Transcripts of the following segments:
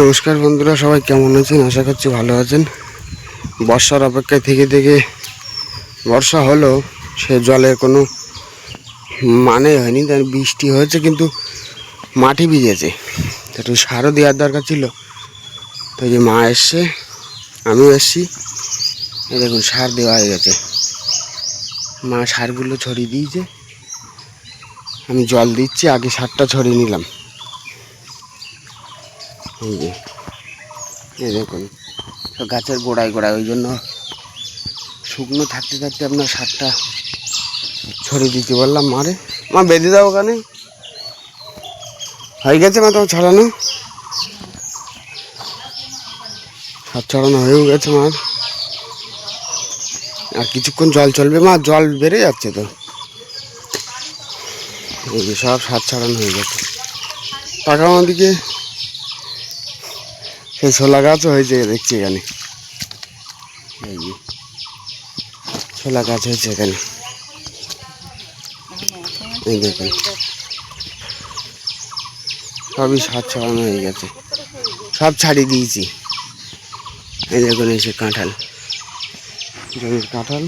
নমস্কার বন্ধুরা, সবাই কেমন আছেন? আশা করছি ভালো আছেন। বর্ষার অপেক্ষায় থেকে থেকে বর্ষা হলো, সে জলের কোনো মানে হয়নি তার বৃষ্টি হয়েছে, কিন্তু মাটি ভিজেছে। একটু সারও দেওয়ার দরকার ছিল। তো যে মা এসছে, আমিও এসছি। দেখুন, সার দেওয়া হয়ে গেছে। মা সারগুলো ছড়িয়ে দিয়েছে। আমি জল দিচ্ছি, আগে সারটা ছড়িয়ে নিলাম। এই যে, এই দেখুন গাছের গোড়ায় গোড়ায়, ওই জন্য শুকনো থাকতে থাকতে আপনার সারটা ছড়িয়ে দিতে বললাম মারে মা, বেঁধে দাও ওখানে। হয়ে গেছে মা তো ছড়ানো? সার ছড়ানো হয়েও গেছে মার আর কিছুক্ষণ জল চলবে মা, জল বেড়ে যাচ্ছে তো। সব সার ছড়ানো হয়ে গেছে। টাকা আমাদিকে সেই ছোলা গাছও হয়েছে দেখছি এখানে। এই ছোলা গাছ হয়েছে এখানে। এই দেখুন। সবই সার ছড়ানো হয়ে গেছে। সব ছাড়িয়ে দিয়েছি। এই দেখুন এসে কাঁঠাল। জমির কাঁঠাল।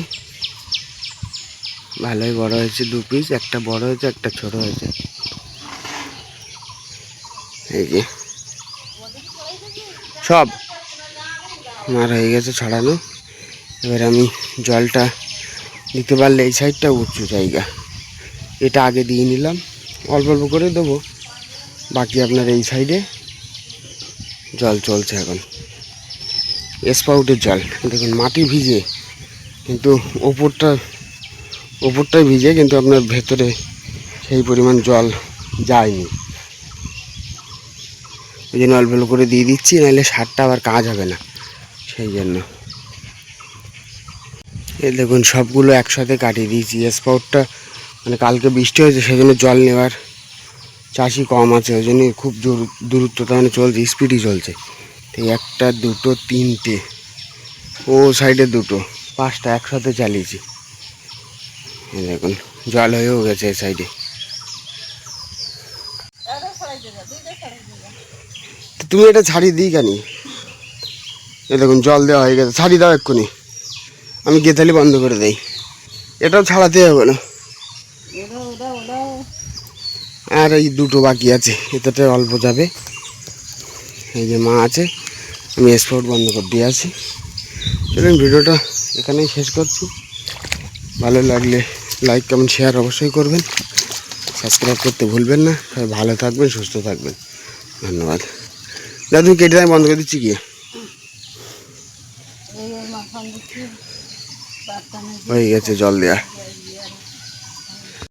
ভালোই বড় হয়েছে দু পিস একটা বড় হয়েছে, একটা ছোট হয়েছে। এই যে। সব। আমার হয়ে গেছে ছড়ানো। এবার আমি জলটা দিতে পারলে এই সাইডটা উঁচু জায়গা। এটা আগে দিয়ে নিলাম। অল্প অল্প করে দেবো। বাকি আপনার এই সাইডে জল চলছে এখন। স্পাউটের জল। দেখুন, মাটি ভিজে, কিন্তু ওপরটা, ওপরটাই ভিজে, কিন্তু আপনার ভেতরে সেই পরিমাণ জল যায়নি। ওই জন্য অল্প করে দিয়ে দিচ্ছি, নাহলে সারটা আবার কাজ হবে না। সেই জন্য। এ দেখুন, সবগুলো একসাথে কাটিয়ে দিয়েছি। স্পাউটটা মানে কালকে বৃষ্টি হয়েছে সেই জন্য জল নেওয়ার চাষি কম আছে। ওই জন্য খুব দূর- দূরত্বতা মানে চলছে স্পিডই চলছে। তো একটা, দুটো, তিনটে, ও সাইডে দুটো, পাঁচটা একসাথে চালিয়েছি। দেখুন, জল হয়েও গেছে এই সাইডে তুমি এটা ছাড়িয়ে দিই কেন? এ দেখুন, জল দেওয়া হয়ে গেছে। ছাড়িয়ে দাও এক্ষুনি। আমি গেতালি বন্ধ করে দেই। এটাও ছাড়াতে হবে না। আর এই দুটো বাকি আছে। এটাতে অল্প যাবে। এই যে মা আছে, আমি স্পট বন্ধ করে দিয়ে আছি চলুন, ভিডিওটা এখানেই শেষ করছি। ভালো লাগলে লাইক, কমেন্ট, শেয়ার অবশ্যই করবেন। সাবস্ক্রাইব করতে ভুলবেন না। ভালো থাকবেন, সুস্থ থাকবেন। ধন্যবাদ। দাদা তুমি কেটে আমি বন্ধ করে দিচ্ছি কি হয়ে গেছে জল দেওয়া